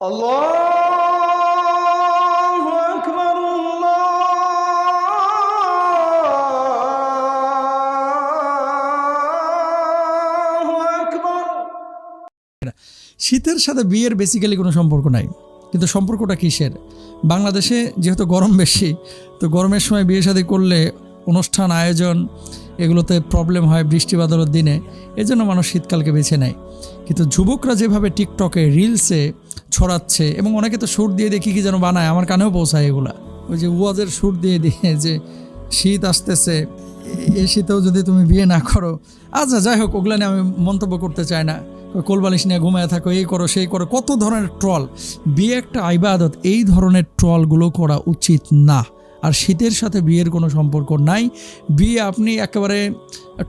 الله أكبر الله أكبر শীতের সাথে বিয়ের বেসিক্যালি কোনো সম্পর্ক নাই কিন্তু সম্পর্কটা কিসের বাংলাদেশে যেহেতু গরম বেশি তো গরমের সময় বিয়ে শাদী করলে অনুষ্ঠান আয়োজন এগুলোতে প্রবলেম হয় বৃষ্টি বাদলের দিনে এজন্য মানুষ শীতকালকে বেছে নেয় কিন্তু যুবকরা যেভাবে টিকটকে রিলসে ছড়াচ্ছে এবং অনেকে তো সুর দিয়ে দেখি কি যেন বানায়, আমার কানেও পৌঁছায় এগুলা। ওই যে ওয়াজের সুর দিয়ে দিয়ে যে শীত আসতেছে, এ- শীতেও যদি তুমি বিয়ে না করো আচ্ছা যাই হোক, ওগুলা নিয়ে আমি মন্তব্য করতে চাই না। কোলবালিশ নিয়ে ঘুমায় থাকো, এই করো, সেই করো, কত ধরনের ট্রল? বিয়ে একটা আইবাদত, এই ধরনের ট্রলগুলো করা উচিত না। আর শীতের সাথে বিয়ের কোনো সম্পর্ক নাই। বিয়ে আপনি একেবারে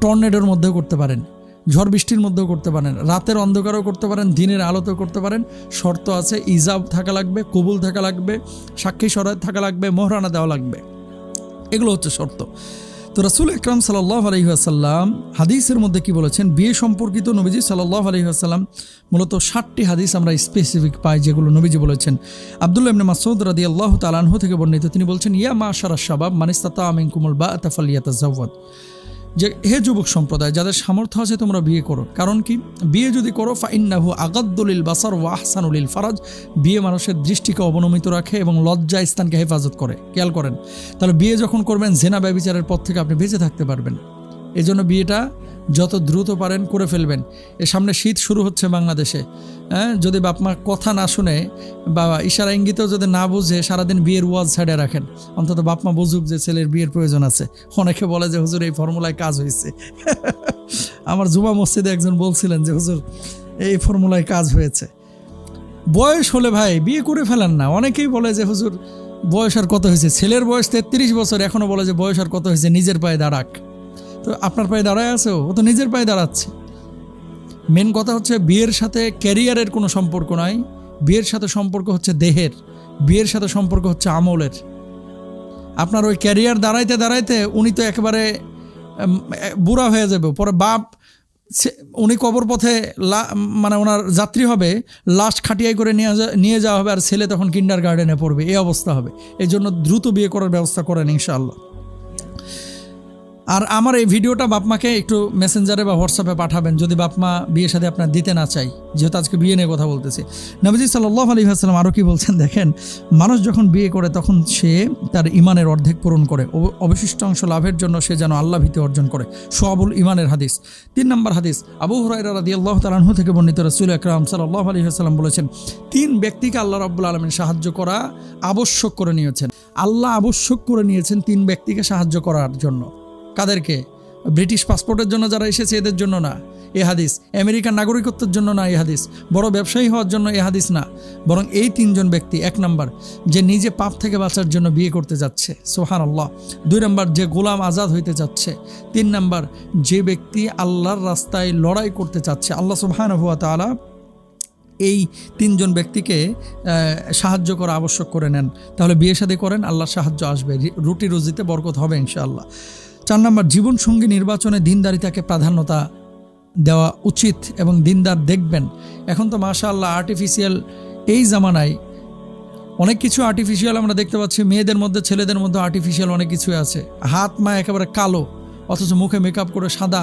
টর্নেডোর মধ্যেও করতে পারেন। ঝড় বৃষ্টির মধ্যেও করতে পারেন। রাতের অন্ধকারও করতে পারেন, দিনের আলোতেও করতে পারেন। শর্ত আছে, ইজাব থাকা লাগবে, কবুল থাকা লাগবে, সাক্ষী সরাই থাকা লাগবে, মোহরানা দেওয়া লাগবে। এগুলো হচ্ছে শর্ত। তো রাসুল একরাম সাল্লাহ আলহিহাসাল্লাম হাদিসের মধ্যে কি বলেছেন? বিয়ে সম্পর্কিত নবীজি সাল্লাহ আলহিহাসাল্লাম মূলত ষাটটি হাদিস আমরা স্পেসিফিক পাই যেগুলো নবীজি বলেছেন। আবদুল্লাহ ইবনে মাসউদ রাদি আল্লাহ তালানহ থেকে বর্ণিত, তিনি বলছেন, ইয়া মা সারা শাবাব মানিস্তাতা আমিন কুমুল বা আতাফালিয়াতা জাওয়াদ যে হে যুবক সম্প্রদায়, যাদের সামর্থ্য আছে তোমরা বিয়ে করো। কারণ কি? বিয়ে যদি করো, ফাইন্নাহু আগাদ্দুলিল বাসার ওয়া আহসানুলিল ফারাজ। বিয়ে মানুষের দৃষ্টিকে অবনমিত রাখে এবং লজ্জা স্থানকে হেফাজত করে। খেয়াল করেন। তাহলে বিয়ে যখন করবেন, জেনা ব্যবিচারের পথ থেকে আপনি বেঁচে থাকতে পারবেন। এজন্য বিয়েটা যত দ্রুত পারেন করে ফেলবেন। এর সামনে শীত শুরু হচ্ছে বাংলাদেশে। হ্যাঁ যদি বাপ মা কথা না শুনে বা ইশারা ইঙ্গিতেও যদি না বুঝে সারাদিন বিয়ের ওয়াজ ছাড়ে রাখেন। অন্তত বাপ মা বুঝুক যে ছেলের বিয়ের প্রয়োজন আছে। অনেকে বলে যে, হুজুর, এই ফর্মুলায় কাজ হয়েছে। আমার জুমা মসজিদে একজন বলছিলেন যে, হুজুর, এই ফর্মুলায় কাজ হয়েছে। বয়স হলে ভাই, বিয়ে করে ফেলেন না। অনেকেই বলে যে, হুজুর, বয়স আর কত হয়েছে? ছেলের বয়স তেত্রিশ বছর এখনও বলে যে, বয়স আর কত হয়েছে? নিজের পায়ে দাঁড়াক। তো আপনার পায়ে দাঁড়ায় আছে ও? তো নিজের পায়ে দাঁড়াচ্ছে। মেন কথা হচ্ছে বিয়ের সাথে ক্যারিয়ারের কোনো সম্পর্ক নাই। বিয়ের সাথে সম্পর্ক হচ্ছে দেহের। বিয়ের সাথে সম্পর্ক হচ্ছে আমলের। আপনার ওই ক্যারিয়ার দাঁড়াইতে দাঁড়াইতে উনি তো একেবারে বুড়া হয়ে যাবে। পরে বাপ উনি কবর পথে মানে ওনার যাত্রী হবে, লাশ খাটিয়াই করে নিয়ে নিয়ে যাওয়া হবে আর ছেলে তখন কিন্ডার গার্ডেনে পড়বে। এই অবস্থা হবে। এই জন্য দ্রুত বিয়ে করার ব্যবস্থা করেন ইনশাআল্লাহ। আর আমার এই ভিডিওটা বাপমাকে একটু মেসেঞ্জারে বা হোয়াটসঅ্যাপে পাঠাবেন, যদি বাপমা বিয়ের সাথে আপনার দিতে না চাই যেহেতু আজকে বিয়ে নিয়ে কথা বলতেছি। নবীজি সাল্লাহ আলী আসসালাম আরও কি বলছেন দেখেন, মানুষ যখন বিয়ে করে তখন সে তার ইমানের অর্ধেক পূরণ করে। অব- অবশিষ্ট অংশ লাভের জন্য সে যেন আল্লাহ ভীতি অর্জন করে। সোয়াবুল ইমানের হাদিস। তিন নম্বর হাদিস, আবু হুরাইরা রাদি আল্লাহ তালাহু থেকে বর্ণিত রসুল আকরাম সাল্লাহ আলী আসসালাম বলেছেন, তিন ব্যক্তিকে আল্লাহ রব্বুল আলমিন সাহায্য করা আবশ্যক করে নিয়েছেন। আল্লাহ আবশ্যক করে নিয়েছেন তিন ব্যক্তিকে সাহায্য করার জন্য। কাদেরকে? ব্রিটিশ পাসপোর্টের জন্য যারা এসেছে এদের জন্য না। এ হাদিস। আমেরিকার নাগরিকত্বের জন্য না এ হাদিস। বড় ব্যবসায়ী হওয়ার জন্য এ হাদিস না। বরং এই তিনজন ব্যক্তি, এক নম্বর, যে নিজে পাপ থেকে বাঁচার জন্য বিয়ে করতে যাচ্ছে। সোহান আল্লাহ দুই নম্বর, যে গোলাম আজাদ হইতে চাচ্ছে তিন নম্বর, যে ব্যক্তি আল্লাহর রাস্তায় লড়াই করতে চাচ্ছে, আল্লাহ সুবহান হুয়া তালা এই তিনজন ব্যক্তিকে সাহায্য করা আবশ্যক করে নেন। তাহলে বিয়ে শাদী করেন, আল্লাহর সাহায্য আসবে। রুটি রুজিতে বরকত হবে ইনশাআল্লাহ। চার নম্বর জীবনসঙ্গী নির্বাচনে দিনদারিতাকে প্রাধান্যতা দেওয়া উচিত এবং দিনদার দেখবেন। এখন তো মাশা আল্লাহ আর্টিফিশিয়াল এই জামানায় অনেক কিছু আর্টিফিশিয়াল আমরা দেখতে পাচ্ছি। মেয়েদের মধ্যে, ছেলেদের মধ্যে আর্টিফিশিয়াল অনেক কিছুই আছে। হাত মা একেবারে কালো, অথচ মুখে মেকআপ করে সাদা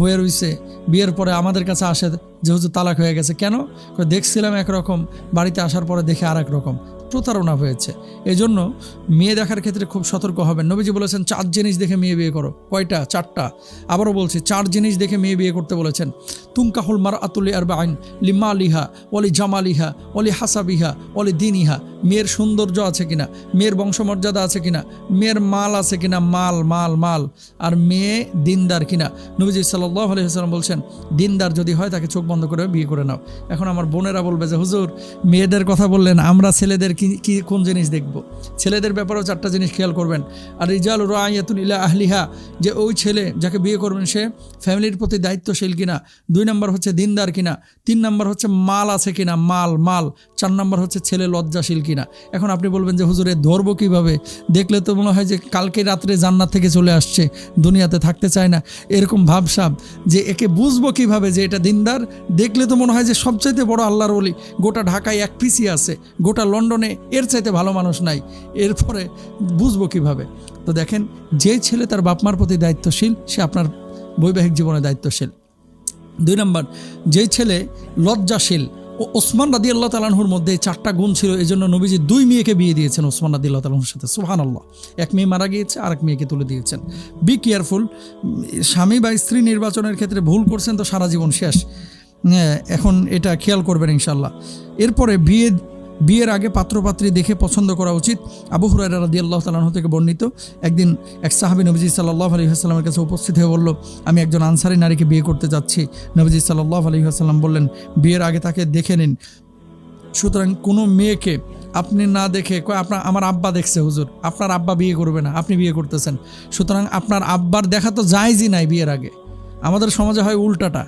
হয়ে রইছে। বিয়ের পরে আমাদের কাছে আসে যেহেতু তালাক হয়ে গেছে, কেন? দেখছিলাম একরকম, বাড়িতে আসার পরে দেখে আর রকম, প্রতারণা হয়েছে। এই জন্য মেয়ে দেখার ক্ষেত্রে খুব সতর্ক হবেন। নবীজি বলেছেন, চার জিনিস দেখে মেয়ে বিয়ে করো। কয়টা? চারটা। আবারও বলছি, চার জিনিস দেখে মেয়ে বিয়ে করতে বলেছেন। তুমকাহুল মার আতুলি আর আইন লিমা লিহা অলি জামালিহা অলি হাসাবিহা অলি দিনিহা। মেয়ের সৌন্দর্য আছে কিনা? মেয়ের বংশমর্যাদা আছে কিনা? মেয়ের মাল আছে কিনা? মাল মাল মাল। আর মেয়ে দিনদার কিনা? নবীজি সাল্লাহ আলহিহাস্লাম বলছেন, দিনদার যদি হয় তাকে চোখ বন্ধ করে বিয়ে করে নাও। এখন আমার বোনেরা বলবে যে, হুজুর, মেয়েদের কথা বললেন, আমরা ছেলেদের কি কি, কোন জিনিস দেখব? ছেলেদের ব্যাপারেও চারটা জিনিস খেয়াল করবেন। আর রিজাল রায়াতুন ইলা আহলিহা, যে ওই ছেলে যাকে বিয়ে করবেন, সে ফ্যামিলির প্রতি দায়িত্বশীল কিনা, দুই নম্বর হচ্ছে দিনদার কিনা, তিন নম্বর হচ্ছে মাল আছে কিনা, মাল মাল, চার নম্বর হচ্ছে ছেলে লজ্জাশীল কিনা। এখন আপনি বলবেন যে, হুজুরে ধরবো কীভাবে? দেখলে তো মনে হয় যে, কালকে রাত্রে জান্নাত থেকে চলে আসছে, দুনিয়াতে থাকতে চায় না। এরকম ভাবসাব যে, একে বুঝব কীভাবে যে, এটা দিনদার দেখলে তো মনে হয় যে সবচাইতে বড় আল্লাহর বলি গোটা ঢাকায় এক পিসি আছে, গোটা লন্ডনে এর চাইতে ভালো মানুষ নাই। এরপরে বুঝব কীভাবে? তো দেখেন, যে ছেলে তার বাপমার প্রতি দায়িত্বশীল, সে আপনার বৈবাহিক জীবনে দায়িত্বশীল। দুই নম্বর যেই ছেলে লজ্জাশীল, ও ওসমান রাদি আল্লাহ তালাহুর মধ্যে চারটা গুণ ছিল এই জন্য নবীজি দুই মেয়েকে বিয়ে দিয়েছেন ওসমান রাদি আল্লাহ তালাহুর সাথে। সুহান আল্লাহ এক মেয়ে মারা গিয়েছে আর এক মেয়েকে তুলে দিয়েছেন। বি কেয়ারফুল স্বামী বা স্ত্রী নির্বাচনের ক্ষেত্রে ভুল করছেন তো সারা জীবন শেষ। এখন এটা খেয়াল করবেন ইনশাল্লাহ এরপরে বিয়ে, বিয়ের আগে পাত্রপাত্রী দেখে পছন্দ করা উচিত। আবু হুরাইরা রাদি আল্লাহ তালাহ থেকে বর্ণিত, একদিন এক সাহাবি নবীজি সাল্লাহ আলী আসসালামের কাছে উপস্থিত হয়ে বলল, আমি একজন আনসারি নারীকে বিয়ে করতে যাচ্ছি। নবীজি সাল্লাহ আলী আসসালাম বললেন, বিয়ের আগে তাকে দেখে নিন। সুতরাং কোনো মেয়েকে আপনি না দেখে আপনার, আমার আব্বা দেখছে হুজুর, আপনার আব্বা বিয়ে করবে না, আপনি বিয়ে করতেছেন। সুতরাং আপনার আব্বার দেখা তো যায়জই নাই বিয়ের আগে। আমাদের সমাজে হয় উল্টাটা।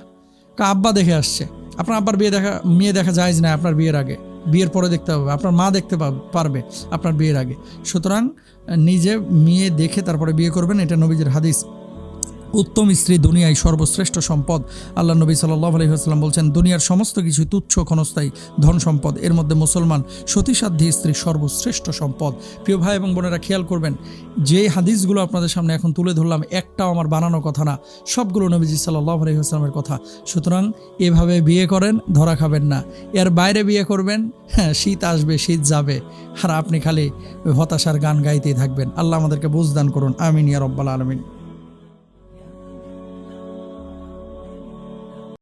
আব্বা দেখে আসছে। আপনার আব্বার বিয়ে দেখা, মেয়ে দেখা যায় না, আপনার বিয়ের আগে। বিয়ের পরে দেখতে পাবে, আপনার মা দেখতে পারবে আপনার বিয়ের আগে। সুতরাং নিজে মেয়ে দেখে তারপরে বিয়ে করবেন, এটা নবীজের হাদিস। উত্তম স্ত্রী দুনিয়ায় সর্বশ্রেষ্ঠ সম্পদ। আল্লাহ নবী সাল্লাহ আলহিহাস্লাম বলছেন, দুনিয়ার সমস্ত কিছু তুচ্ছ, ক্ষণস্থায়ী ধন সম্পদ। এর মধ্যে মুসলমান সতীসাধ্যী স্ত্রী সর্বশ্রেষ্ঠ সম্পদ। প্রিয় ভাই এবং বোনেরা, খেয়াল করবেন, যে হাদিসগুলো আপনাদের সামনে এখন তুলে ধরলাম, একটাও আমার বানানো কথা না, সবগুলো নবীজি সাল্লাহ আলহিহাস্লামের কথা। সুতরাং এভাবে বিয়ে করেন, ধরা খাবেন না। এর বাইরে বিয়ে করবেন হ্যাঁ শীত আসবে, শীত যাবে, আর আপনি খালি হতাশার গান গাইতেই থাকবেন। আল্লাহ আমাদেরকে বুঝদান করুন, আমিন ইয়া রব্বাল আলমিন।